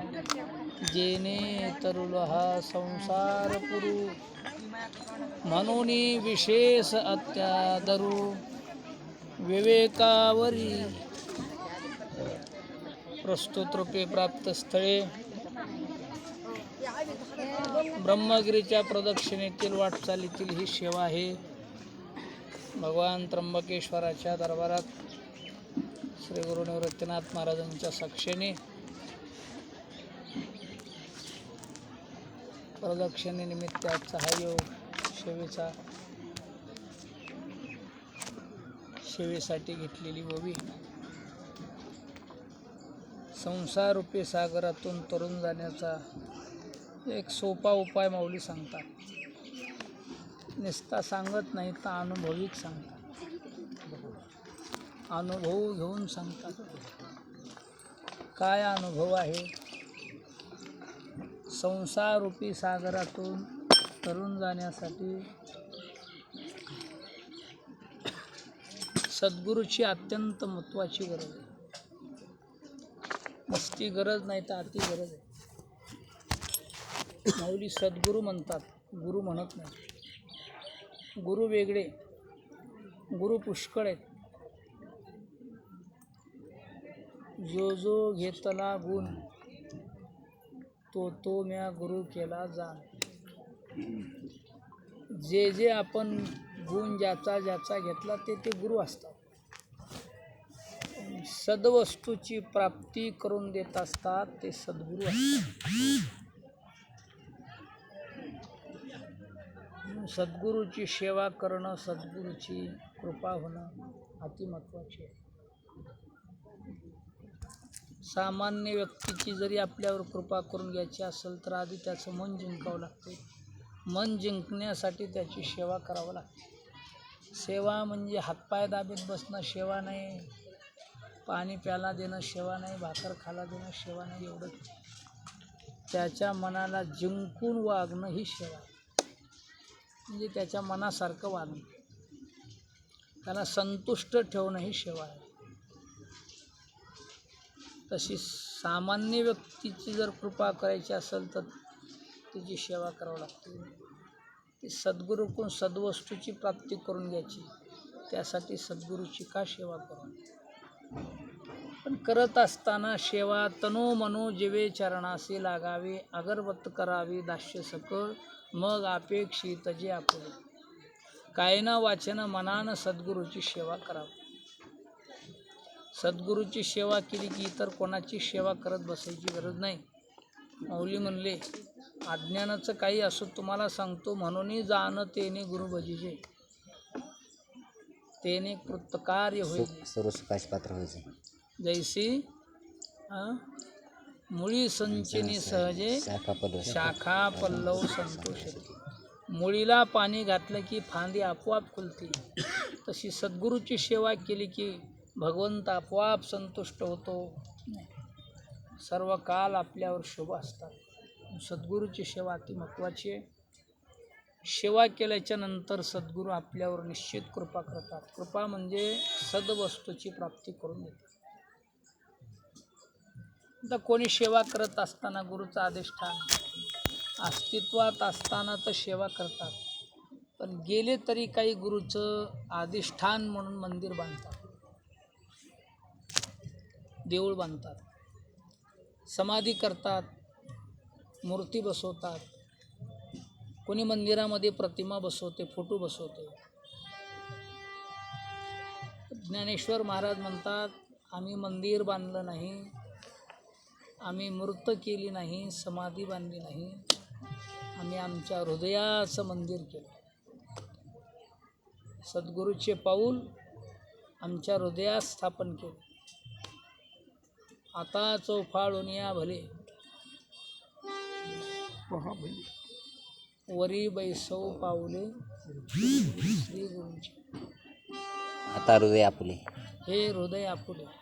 जेने तरुल हा संसार पुरु म्हणून विशेष अत्यादरू। विवेकावरी। प्रस्तुत रूपे प्राप्त स्थळे। ब्रह्मगिरीच्या प्रदक्षिणेतील वाटचालीतील ही सेवा आहे। भगवान त्र्यंबकेश्वराच्या दरबारात श्री गुरु निवृत्तीनाथ महाराजांच्या साक्षीने प्रदक्षिणेनिमित्त आजचा हा योग सेवेचा सेवेसाठी घेतलेली ओवी. संसारूपी सागरातून तरुण जाण्याचा एक सोपा उपाय माऊली सांगतात. निस्ता सांगत नाही तर अनुभविक सांगतात. अनुभव घेऊन सांगतात. काय अनुभव आहे? संसारूपी सागरातून तरुण जाण्यासाठी सद्गुरूची अत्यंत महत्त्वाची गरज आहे. मस्ती गरज नाही तर अति गरज आहे. माऊली सद्गुरू म्हणतात गुरु म्हणत नाही. गुरु वेगळे गुरु पुष्कळ आहेत. जो जो घेतला गुण तो तो म्या गुरु केला जाण. जे जे आपण गुण ज्याचा ज्याचा घेतला ते ते गुरु असतात. सद्वस्तूची प्राप्ती करून देत असतात ते सद्गुरू असतात. सद्गुरूची सेवा करणं सद्गुरूची कृपा होणं अति महत्त्वाचे आहे. सामान्य व्यक्तीची जरी आपल्यावर कृपा करून घ्यायची असेल तर आधी त्याचं मन जिंकावं लागते. मन जिंकण्यासाठी त्याची सेवा करावं लागते. सेवा म्हणजे हातपाय दाबीत बसणं सेवा नाही पाणी प्याला देणं सेवा नाही भाकर खाला देणं सेवा नाही एवढं त्याच्या मनाला जिंकून वागणं ही सेवा आहे. म्हणजे त्याच्या मनासारखं वागणं. त्याला संतुष्ट ठेवणं ही सेवा आहे. तशी सामान्य व्यक्तीची जर कृपा करायची असेल तर तिची सेवा करावी लागते. ती सद्गुरूकडून सद्वस्तूची प्राप्ती करून घ्यायची. त्यासाठी सद्गुरूची का सेवा करून पण करत असताना सेवा तनो मनो जिवे चरणासी लागावे अगरबत्त करावी दास्य सकळ मग अपेक्षित जे आपुले. कायना वाचन मनानं सद्गुरूची सेवा करावी. सद्गुरूची सेवा केली की इतर कोणाची सेवा करत बसायची गरज नाही. माऊली म्हणले अज्ञानाचं काही असो तुम्हाला सांगतो म्हणूनही जाणं तेने गुरु भजीजे. तेने कृतकार्य होईल सर्व पात्र व्हायचे जैसी मुळी संचिनी सहजे शाखा पल्लव संतोष. मुळीला पाणी घातलं की फांदी आपोआप खुलते. तशी सद्गुरूची सेवा केली की भगवंत आपोआप संतुष्ट होतो. सर्व काल आपल्यावर शुभ असतात. सद्गुरूची सेवा अति महत्त्वाची आहे. सेवा केल्याच्यानंतर सद्गुरू आपल्यावर निश्चित कृपा करतात. कृपा म्हणजे सद्वस्तूची प्राप्ती करून देतात. आता कोणी सेवा करत असताना गुरुचा अधिष्ठान अस्तित्वात असताना तर सेवा करतात. पण गेले तरी काही गुरुचं अधिष्ठान म्हणून मंदिर बांधतात. देऊळ बांधतात. समाधी करतात. मूर्ती बसवतात. कोणी मंदिरामध्ये प्रतिमा बसवते फोटो बसवते. ज्ञानेश्वर महाराज म्हणतात आम्ही मंदिर बांधलं नाही आम्ही मूर्त केली नाही समाधी बांधली नाही आम्ही आमच्या हृदयाचं मंदिर केलं. सद्गुरूचे पाऊल आमच्या हृदयात स्थापन केलं. आता चौफाळून या भले. वरी बैसव पाऊले श्री गुरूंचे आता हृदय आपुले. हे हृदय आपुले.